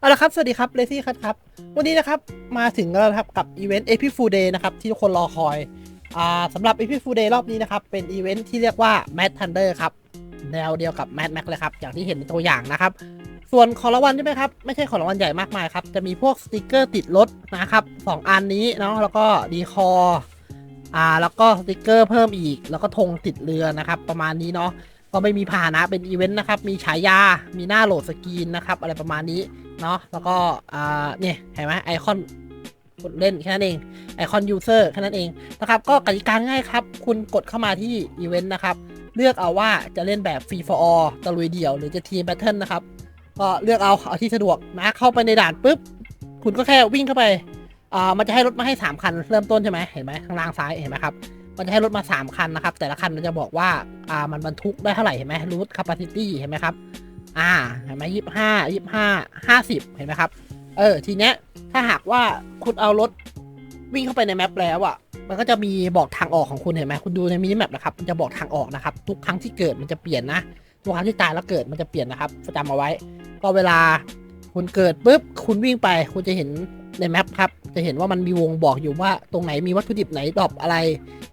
เอาละครับ สวัสดีครับเลซี่ครับครับ วันนี้นะครับ มาถึงแล้วครับกับอีเวนต์ Epic Full Day นะครับ ที่ทุกคนรอคอย อ่าสำหรับ Epic Full Day รอบนี้นะครับ เป็นอีเวนต์ที่เรียกว่า Mad Thunder ครับ แนวเดียวกับ Mad Max เลยครับ อย่างที่เห็นในตัวอย่างนะครับ ส่วนของรางวัลใช่ไหมครับ ไม่ใช่ของรางวัลใหญ่มากมายครับ จะมีพวกสติกเกอร์ติดรถนะครับสองอันนี้เนาะแล้วก็ดีคออ่าแล้วก็สติกเกอร์เพิ่มอีก แล้วก็ธงติดเรือนะครับ ประมาณนี้เนาะ ก็ไม่มีพาหนะเป็นอีเวนต์นะครับ มีฉายา มีหน้าโหลดสกรีนนะครับ อะไรประมาณนี้เนาะ แล้วก็เนี่ยเห็นไหมไอคอนกดเล่นแค่นั้นเอง ไอคอนยูเซอร์แค่นั้นเองนะครับ ก็กติกาง่ายครับ คุณกดเข้ามาที่อีเวนต์นะครับ เลือกเอาว่าจะเล่นแบบฟรี for all ตะลุยเดี่ยว หรือจะทีมแบทเทิลนะครับ ก็เลือกเอาเอาที่สะดวกนะ เข้าไปในด่านปุ๊บ คุณก็แค่วิ่งเข้าไปอ่ามันจะให้รถมาให้ 3 คัน เริ่มต้นใช่ไหมเห็นไหมข้างล่างซ้ายเห็นไหมครับ มันจะให้รถมา 3 คันนะครับ แต่ละคันมันจะบอกว่าอ่ามันบรรทุกได้เท่าไหร่เห็นไหมรูท capacity เห็นไหมครับ อ่าเห็นไหมยี่ห้ายี่ห้าห้าสิบเห็นไหมครับ เออทีเนี้ยถ้าหากว่าคุณเอารถวิ่งเข้าไปในแมปแล้วอะมันก็จะมีบอกทางออกของคุณเห็นไหมคุณดูในมินิแมปนะครับมันจะบอกทางออกนะครับ ทุกครั้งที่เกิดมันจะเปลี่ยนนะทุกครั้งที่ตายแล้วเกิดมันจะเปลี่ยนนะครับจำเอาไว้ ก็เวลาคุณเกิดปุ๊บคุณวิ่งไปคุณจะเห็น ในแมปครับ จะเห็นว่ามันมีวงบอกอยู่ว่าตรงไหนมีวัตถุดิบไหนดรอปอะไร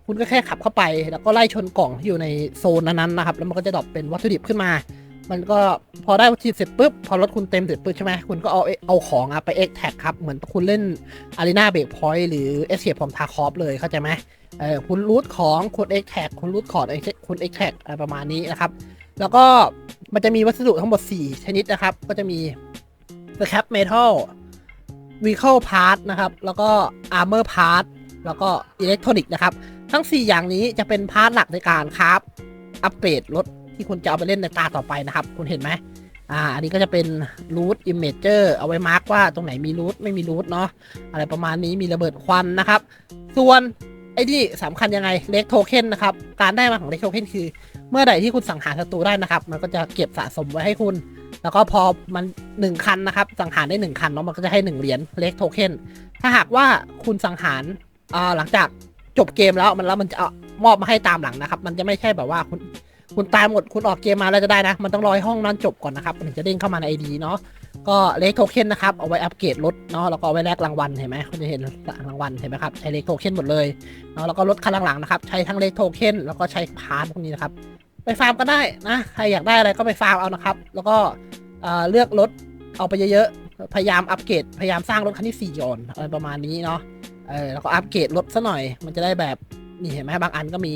คุณก็แค่ขับเข้าไป แล้วก็ไล่ชนกล่องที่อยู่ในโซนนั้นๆนะครับ แล้วมันก็จะดรอปเป็นวัตถุดิบขึ้นมา มันก็พอได้วัตถุดิบเสร็จปุ๊บ พอรถคุณเต็มเสร็จปุ๊บใช่ไหมคุณก็เอาเอาของอะไปเอ็กแท็กครับ เหมือนคุณเล่นอารีนาเบรกพอยต์หรือเอสเคปผมทาคอฟเลยเข้าใจไหมเออคุณรูทของคุณเอ็กแท็กคุณรูทของคุณเอ็กแท็กอะไรประมาณนี้นะครับ แล้วก็มันจะมีวัสดุทั้งหมด 4 ชนิดนะครับ ก็จะมี scrap metal vehicle part นะครับ แล้วก็ armor part แล้วก็ electronic นะครับ ทั้ง 4 อย่างนี้จะเป็นพาร์ทหลักในการคราฟอัปเกรดรถที่คุณจะเอาไปเล่นในตาต่อไปนะครับ คุณเห็นไหมอ่า อันนี้ก็จะเป็น root imager เอาไว้มาร์กว่าตรงไหนมี root ไม่มี root เนาะอะไรประมาณนี้มีระเบิดควันนะครับ ส่วนไอ้นี่สำคัญยังไงเล็กโทเค็นนะครับ การได้มาของเล็กโทเค็นคือ เมื่อใดที่คุณสังหารศัตรูได้นะครับ มันก็จะเก็บสะสมไว้ให้คุณ แล้วก็พอมันหนึ่งคันนะครับสังหารได้หนึ่งคันเนาะมันก็จะให้หนึ่งเหรียญเล็กโทเค็นถ้าหากว่าคุณสังหารอ่าหลังจากจบเกมแล้วมันแล้วมันจะมอบมาให้ตามหลังนะครับ มันจะไม่ใช่แบบว่าคุณคุณตายหมดคุณออกเกมมาแล้วจะได้นะ มันต้องรอให้ห้องนั้นจบก่อนนะครับมันถึงจะเด้งเข้ามาในไอดีเนาะก็เลขโทเค็นนะครับเอาไว้อัปเกรดรถเนาะแล้วก็เอาไว้แลกรางวัลเห็นไหมคุณจะเห็นรางวัลเห็นไหมครับใช้เลขโทเค็นหมดเลยเนาะแล้วก็รถคันหลังๆนะครับใช้ทั้งเลขโทเค็นแล้วก็ใช้พาร์ทพวกนี้นะครับ ไปฟาร์มก็ได้นะใครอยากได้อะไรก็ไปฟาร์มเอานะครับ แล้วก็เเลือกรถเอาไปเยอะๆ พยายามอัปเกรดพยายามสร้างรถคันที่สี่ก่อนอะไรประมาณนี้เนาะเออแล้วก็อัปเกรดรถซะหน่อย มันจะได้แบบนี่เห็นไหมบางอันก็มี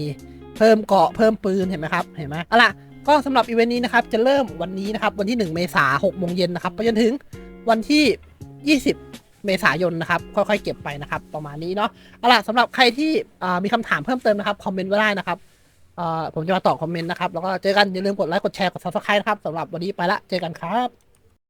เพิ่มเกาะเพิ่มปืนเห็นไหมครับเห็นไหมเอาล่ะก็สำหรับอีเวนต์นี้นะครับจะเริ่มวันนี้นะครับวันที่ 1 เมษายน6โมงเย็นนะครับไปจนถึงวันที่ 20 เมษายนนะครับค่อยๆเก็บไปนะครับประมาณนี้เนาะเอาล่ะสำหรับใครที่มีคำถามเพิ่มเติมนะครับคอมเมนต์ไว้ได้นะครับ อ่าผมจะมาตอบคอมเมนต์นะครับ แล้วก็เจอกันอย่าลืมกดไลค์กดแชร์กด subscribe นะครับสำหรับวันนี้ไปละเจอกันครับ